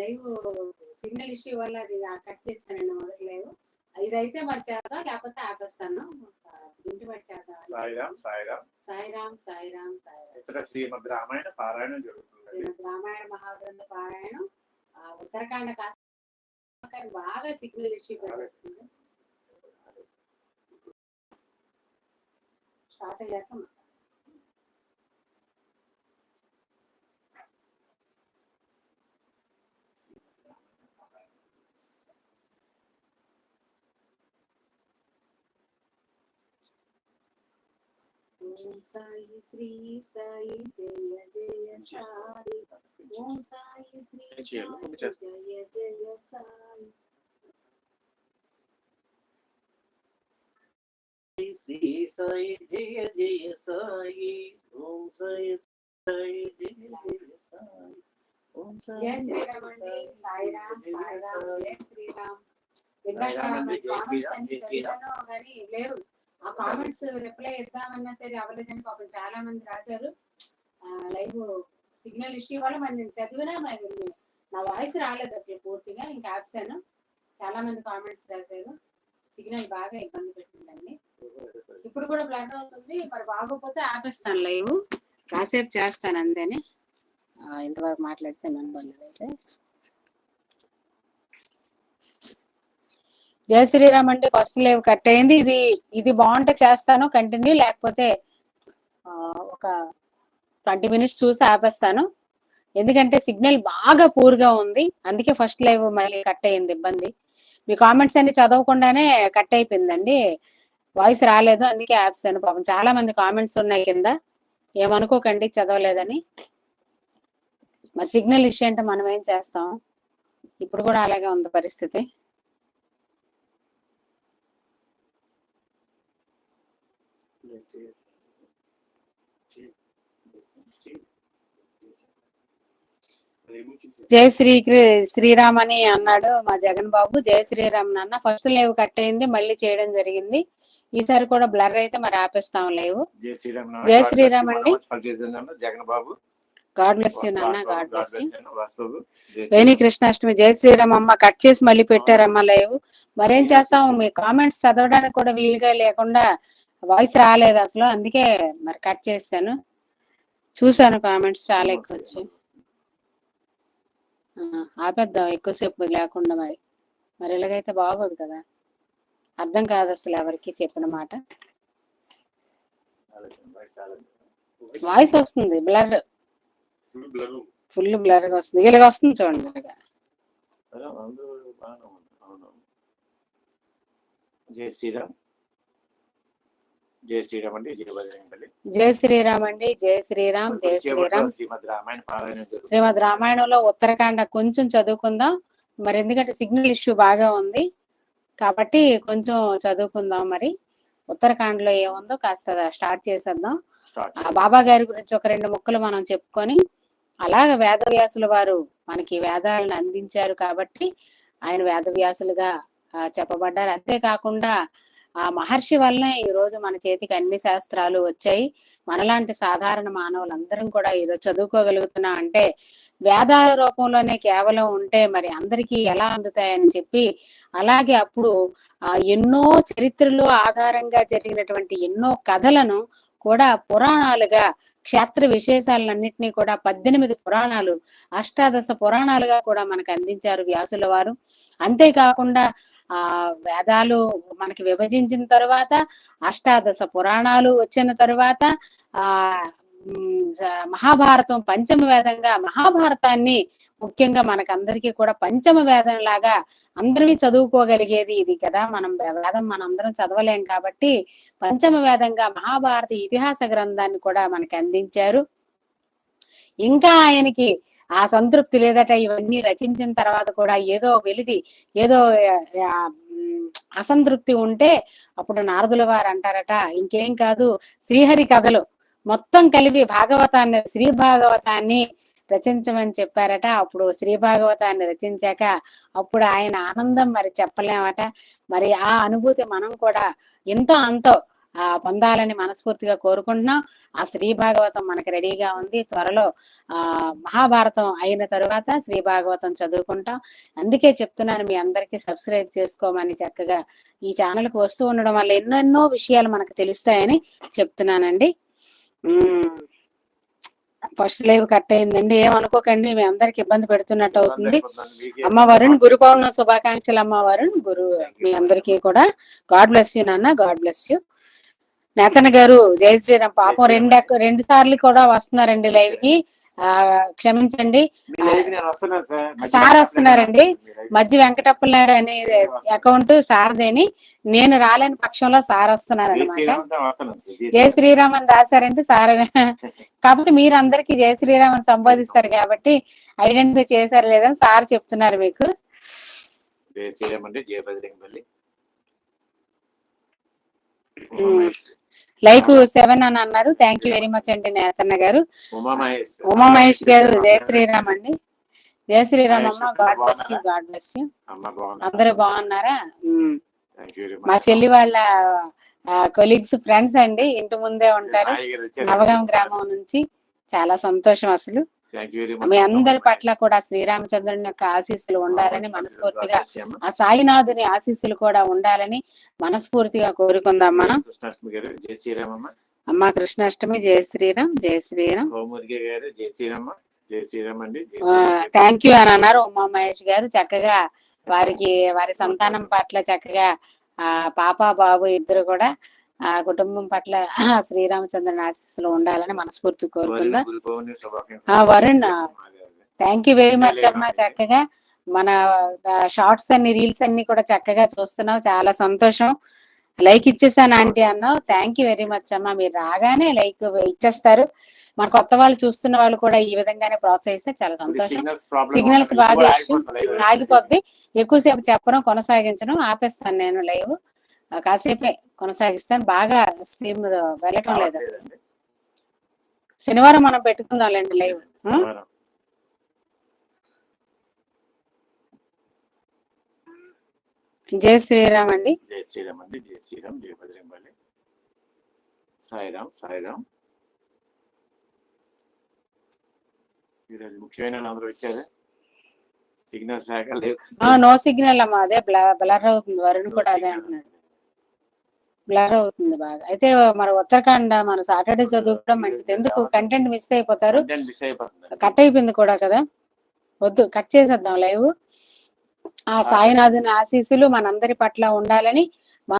Live signal issue వల్ల అది cut చేస్తానండి మొదటి లైవ్. ఇదైతే మరి చేద్దాం లేకపోతే ఆపేస్తాను. ఇంటి బట్టి చేద్దాం సాయిరామ్ సాయిరామ్. సాయిరామ్ సాయిరామ్ సాయిరామ్. శ్రీమద్ రామాయణ పారాయణం జరుగుతుంది. శ్రీమద్ రామాయణ మహాగ్రంథ పారాయణం. ఉత్తరాఖండ కాస్త బాగా సిగ్నల్ ఇష్యూ పెట్టేస్తుంది స్టార్ట్ అయ్యాక ఓం సాయి శ్రీ సాయి జయ జయ సాయి ఓం సాయి శ్రీ ఏం చేయాలి? సాయి చేస్తా. జయ జయ సాయి శ్రీ సాయి జయ జయ సాయి ఓం సాయి సాయి జయ జయ సాయి ఓం జయ శ్రీరామ్ అండి సాయిరామ్ సాయిరామ్ జయ శ్రీరామ్ ఇందాక సాయిరామ్ అండి, మరి జయ comments శ్రీరామ్, ఆ కామెంట్స్ రిప్లై ఇద్దామన్నా సరే అవ్వలేదని పాపం చాలా మంది రాశారు. లైవ్ సిగ్నల్ ఇష్యూ వల్ల మరి చదివినా మరి నా వాయిస్ రాలేదు అసలు పూర్తిగా ఇంకా ఆప్సాను చాలా మంది కామెంట్స్ రాశారు. సిగ్నల్ బాగా ఇబ్బంది పెట్టిందండి. ఇప్పుడు కూడా ప్లాన్ అవుతుంది. మరి బాగోపోతే ఆపేస్తాను లైవ్ కాసేపు చేస్తాను అంతేనే. ఇంతవరకు మాట్లాడితే మనబడలేదు అయితే జయ శ్రీరామ్ అంటే ఫస్ట్ లైవ్ కట్ అయింది. ఇది ఇది బాగుంటే చేస్తాను కంటిన్యూ లేకపోతే ఒక ట్వంటీ మినిట్స్ చూసి ఆపేస్తాను. ఎందుకంటే సిగ్నల్ బాగా పూర్గా ఉంది. అందుకే ఫస్ట్ లైవ్ మళ్ళీ కట్ అయింది ఇబ్బంది. మీ కామెంట్స్ అన్ని చదవకుండానే కట్ అయిపోయిందండి. వాయిస్ రాలేదు అందుకే ఆపేసాను పాపం. చాలా మంది కామెంట్స్ ఉన్నాయి కింద. ఏమనుకోకండి చదవలేదని. మరి సిగ్నల్ ఇష్యూ అంటే మనం ఏం చేస్తాం? ఇప్పుడు కూడా అలాగే ఉంది పరిస్థితి. జై శ్రీ శ్రీరామ్ అని అన్నాడు మా జగన్ బాబు. జై శ్రీరామ్ నాన్న. ఫస్ట్ లైవ్ కట్ అయింది మళ్ళీ చేయడం జరిగింది. ఈసారి కూడా బ్లర్ అయితే మరి ఆపేస్తాం లైవ్. జై శ్రీరామ్ జై శ్రీరామ్ అండి. Jagan Babu. God bless you నాన్న. God bless you Veni Krishnashtami. జై శ్రీరామ్ అమ్మ. కట్ చేసి మళ్ళీ పెట్టారమ్మ లైవ్. మరేం చేస్తాం మీ కామెంట్స్ చదవడానికి కూడా వీలుగా లేకుండా వాయిస్ రాలేదు అసలు. అందుకే మరి కట్ చేశాను. చూశాను కామెంట్స్ చాలా ఎక్కువ వచ్చాయి. ఆపేద్దాం. ఎక్కువసేపు లేకుండా మరి. మరి ఇలాగైతే బాగోదు కదా. అర్థం కాదు అసలు ఎవరికి చెప్పిన మాట. వాయిస్ వస్తుంది. బ్లర్ ఫుల్ బ్లర్గా వస్తుంది. ఇలాగ వస్తుంది చూడండి ఇలాగా. జై శ్రీరామ్. జై శ్రీరామ్ అండి జై బజరంగబలి జై శ్రీరామ్ అండి జై శ్రీరామ్ జై శ్రీరామ్. శ్రీమద్ రామాయణ పారాయణం శ్రీమద్ రామాయణంలో ఉత్తరాఖండ కొంచెం చదువుకుందాం. మరి ఎందుకంటే సిగ్నల్ ఇష్యూ బాగా ఉంది. కాబట్టి కొంచెం చదువుకుందాం మరి. ఉత్తరాఖండలో ఏముందో కాస్త స్టార్ట్ చేసేద్దాం. బాబా గారి గురించి ఒక రెండు ముక్కలు మనం చెప్పుకొని అలాగ వేదవ్యాసుల వారు మనకి వేదాలను అందించారు కాబట్టి ఆయన వేదవ్యాసులుగా చెప్పబడ్డారు. అంతేకాకుండా ఆ మహర్షి వల్లనే ఈ రోజు మన చేతికి అన్ని శాస్త్రాలు వచ్చాయి. మనలాంటి సాధారణ మానవులందరం కూడా ఈరోజు చదువుకోగలుగుతున్నాం అంటే వేదాల రూపంలోనే కేవలం ఉంటే మరి అందరికీ ఎలా అందుతాయని చెప్పి అలాగే అప్పుడు ఆ ఎన్నో చరిత్రలు ఆధారంగా జరిగినటువంటి ఎన్నో కథలను కూడా పురాణాలుగా క్షేత్ర విశేషాలన్నింటినీ కూడా పద్దెనిమిది పురాణాలు అష్టాదశ పురాణాలుగా కూడా మనకు అందించారు వ్యాసుల వారు. అంతేకాకుండా ఆ వేదాలు మనకి విభజించిన తర్వాత అష్టాదశ పురాణాలు వచ్చిన తర్వాత ఆ మహాభారతం పంచమ వేదంగా మహాభారతాన్ని ముఖ్యంగా మనకందరికీ కూడా పంచమ వేదం లాగా అందరినీ చదువుకోగలిగేది ఇది కదా. మనం వేదం మనందరం చదవలేం కాబట్టి పంచమ వేదంగా మహాభారత ఇతిహాస గ్రంథాన్ని కూడా మనకి అందించారు. ఇంకా ఆయనకి ఆ సంతృప్తి లేదట ఇవన్నీ రచించిన తర్వాత కూడా ఏదో వెలిది ఏదో అసంతృప్తి ఉంటే అప్పుడు నారదుల వారు అంటారట ఇంకేం కాదు శ్రీహరి కథలు మొత్తం కలిపి భాగవతాన్ని శ్రీ భాగవతాన్ని రచించమని చెప్పారట. అప్పుడు శ్రీ భాగవతాన్ని రచించాక అప్పుడు ఆయన ఆనందం మరి చెప్పలేమట. మరి ఆ అనుభూతి మనం కూడా ఎంతో అంతో ఆ పొందాలని మనస్ఫూర్తిగా కోరుకుంటున్నాం. ఆ శ్రీ భాగవతం మనకి రెడీగా ఉంది. త్వరలో ఆ మహాభారతం అయిన తరువాత శ్రీ భాగవతం చదువుకుంటాం. అందుకే చెప్తున్నాను మీ అందరికీ సబ్స్క్రైబ్ చేసుకోమని చక్కగా ఈ ఛానల్కి వస్తూ ఉండడం వల్ల ఎన్నెన్నో విషయాలు మనకు తెలుస్తాయని చెప్తున్నానండి. ఫస్ట్ లైవ్ కట్ అయిందండి. ఏమనుకోకండి మీ అందరికి ఇబ్బంది పెడుతున్నట్టు అవుతుంది. అమ్మ వరుణ్ గురు పౌర్ణమి శుభాకాంక్షలు అమ్మ వరుణ్ గురు మీ అందరికీ కూడా. గాడ్ బ్లెస్ యూ నాన్న గాడ్ బ్లెస్ యూ. నేతన్న గారు జై శ్రీరామ్ పాపం రెండు రెండు సార్లు కూడా వస్తున్నారండి లైవ్కి. క్షమించండి. సార్. వస్తున్నారండి. మధ్య వెంకటప్పలనాయుడు అనే అకౌంట్ సార్దేని నేను రాలేని పక్షంలో సార్ వస్తున్నారు అనమాట జై శ్రీరామ్. అని రాశారంటే సార్ కాకపోతే మీరు అందరికి జై శ్రీరామ్ అని సంబోధిస్తారు కాబట్టి ఐడెంటిఫై చేశారు లేదని సార్ చెప్తున్నారు మీకు. జయ శ్రీరామ్ అంటే జయ. లైక్ సెవెన్ అని అన్నారు. థ్యాంక్ యూ వెరీ మచ్ అండి నేతన్న గారు. ఉమా మహేష్ గారు జయ శ్రీరామ్ అండి. జయ శ్రీరామ్ అమ్మ god bless you god bless you అందరూ బాగున్నారా? మా చెల్లి వాళ్ళ కొలీగ్స్ ఫ్రెండ్స్ అండి. ఇంటి ముందే ఉంటారు. నవగాం గ్రామం నుంచి. చాలా సంతోషం అసలు. మీ అందరి పట్ల కూడా శ్రీరామచంద్రుని యొక్క ఆశీస్సులు ఉండాలని మనస్ఫూర్తిగా ఆ సాయినాథుని ఆశీస్సులు కూడా ఉండాలని మనస్ఫూర్తిగా కోరుకుందాం మనం. కృష్ణాష్టమి గారు జయ శ్రీరామ్ అమ్మ. కృష్ణాష్టమి జయ శ్రీరామ్ జయ శ్రీరామ్. గారు జయ శ్రీరామ్ జయ శ్రీరామ్ అండి. థ్యాంక్ యూ అని అన్నారు ఉమా మహేష్ గారు. చక్కగా వారికి వారి సంతానం పట్ల చక్కగా ఆ పాప బాబు ఇద్దరు కూడా ఆ కుటుంబం పట్ల శ్రీరామచంద్రుని ఆశీస్సులు ఉండాలని మనస్ఫూర్తి కోరుకుందాం. ఆ, Varun, thank you very much అమ్మా చక్కగా మన షార్ట్స్ అన్ని రీల్స్ అన్ని కూడా చక్కగా చూస్తున్నావు చాలా సంతోషం. లైక్ ఇచ్చేసాను ఆంటీ అన్నావు థ్యాంక్ యూ వెరీ మచ్ అమ్మా. మీరు రాగానే లైక్ ఇచ్చేస్తారు. మన కొత్త వాళ్ళు చూస్తున్న వాళ్ళు కూడా ఈ విధంగానే ప్రోత్సహిస్తే చాలా సంతోషం. సిగ్నల్స్ బాగా ఆగిపోద్ది. ఎక్కువసేపు చెప్పడం కొనసాగించడం ఆపేస్తాను నేను లైవ్ కాసేపే కొనసాగిస్తాను. బాగా స్క్రీన్ వెళ్ళటం లేదు అసలు. శనివారం మనం పెట్టుకుందాంలేండి లైవ్. జై శ్రీరామ్ అండి. జై శ్రీరామ్ అండి. జై శ్రీరామ్. జయ బజరంగపల్లి సాయిరామ్ సాయిరామ్. ఈరోజు ముఖ్యమైన అందరూ వచ్చారు. సిగ్నల్స్ లేక లేవు. నో సిగ్నల్ అమ్మా. అదే బ్లర్ అవుతుంది. వరుణ్ కూడా అదే అంటున్నాడు. బ్లర్ అవుతుంది బాగా. అయితే మన ఉత్తరాఖండ్ మన సాటర్డే చదువుకోవడం మంచిది. ఎందుకు? కంటెంట్ మిస్ అయిపోతారు. కట్ అయిపోయింది కూడా కదా? వద్దు కట్ చేసేద్దాం లైవ్ ఆ. సాయినాథుని ఆశీస్సులు మనందరి పట్ల ఉండాలని